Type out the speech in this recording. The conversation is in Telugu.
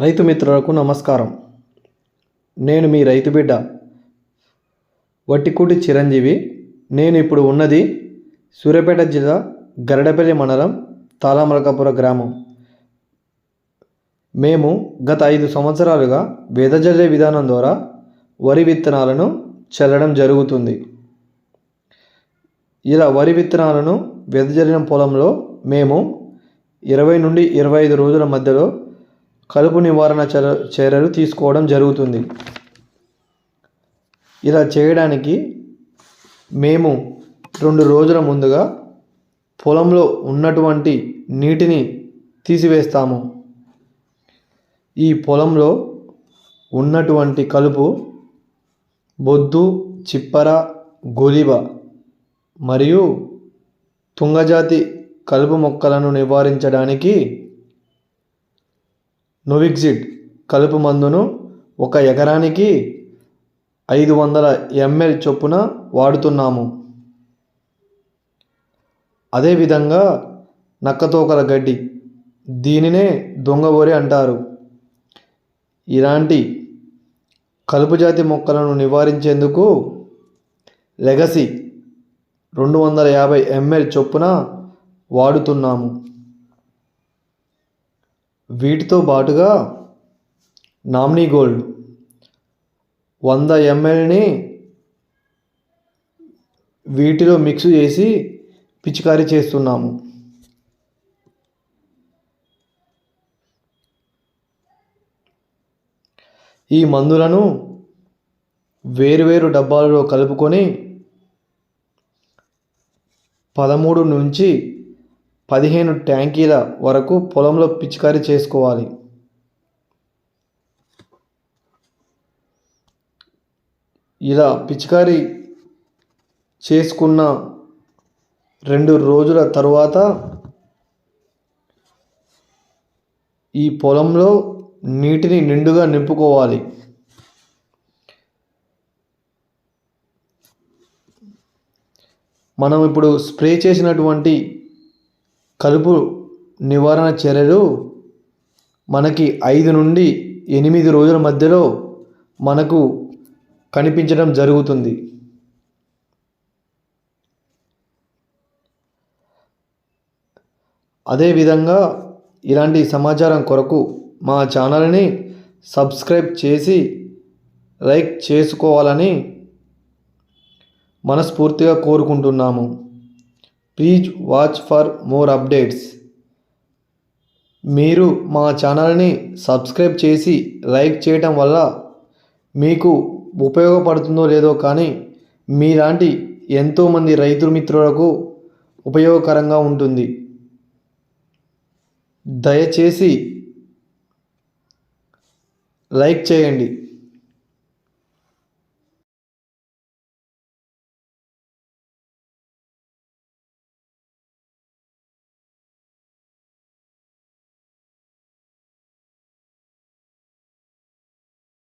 రైతు మిత్రులకు నమస్కారం. నేను మీ రైతు బిడ్డ వట్టికూటి చిరంజీవి. నేను ఇప్పుడు ఉన్నది సూర్యాపేట జిల్లా గరడపల్లి మండలం తాళమలకాపుర గ్రామం. మేము గత ఐదు సంవత్సరాలుగా వెదజల్లే విధానం ద్వారా వరి విత్తనాలను చల్లడం జరుగుతుంది. ఇలా వరి విత్తనాలను వెదజల్లిన పొలంలో మేము ఇరవై నుండి ఇరవై ఐదు రోజుల మధ్యలో కలుపు నివారణ చర్యలు తీసుకోవడం జరుగుతుంది. ఇలా చేయడానికి మేము రెండు రోజుల ముందుగా పొలంలో ఉన్నటువంటి నీటిని తీసివేస్తాము. ఈ పొలంలో ఉన్నటువంటి కలుపు బొద్దు చిప్పర గొలివ మరియు తుంగజాతి కలుపు మొక్కలను నివారించడానికి నోవిక్సిడ్ కలుపు మందును ఒక ఎకరానికి ఐదు వందల ఎంఎల్ చొప్పున వాడుతున్నాము. అదేవిధంగా నక్కతోకల గడ్డి దీనినే దొంగబోరి అంటారు. ఇలాంటి కలుపు జాతి మొక్కలను నివారించేందుకు లెగసీ రెండు వందల యాభై ఎంఎల్ చొప్పున వాడుతున్నాము. వీటితో పాటుగా నామినీ గోల్డ్ వంద ఎంఎల్ని వీటిలో మిక్స్ చేసి పిచికారీ చేస్తున్నాము. ఈ మందులను వేరువేరు డబ్బాలలో కలుపుకొని పదమూడు నుంచి పదిహేను ట్యాంకీల వరకు పొలంలో పిచికారీ చేసుకోవాలి. ఇలా పిచికారీ చేసుకున్న రెండు రోజుల తరువాత ఈ పొలంలో నీటిని నిండుగా నింపుకోవాలి. మనం ఇప్పుడు స్ప్రే చేసినటువంటి కలుపు నివారణ చర్యలు మనకి ఐదు నుండి ఎనిమిది రోజుల మధ్యలో మనకు కనిపించడం జరుగుతుంది. అదేవిధంగా ఇలాంటి సమాచారం కొరకు మా ఛానల్ని సబ్స్క్రైబ్ చేసి లైక్ చేసుకోవాలని మనస్ఫూర్తిగా కోరుకుంటున్నాము. Please watch for more updates మీరు మా ఛానల్ని సబ్స్క్రైబ్ చేసి లైక్ చేయటం వల్ల మీకు ఉపయోగపడుతుందో లేదో కానీ మీలాంటి ఎంతోమంది రైతు మిత్రులకు ఉపయోగకరంగా ఉంటుంది. దయచేసి లైక్ చేయండి.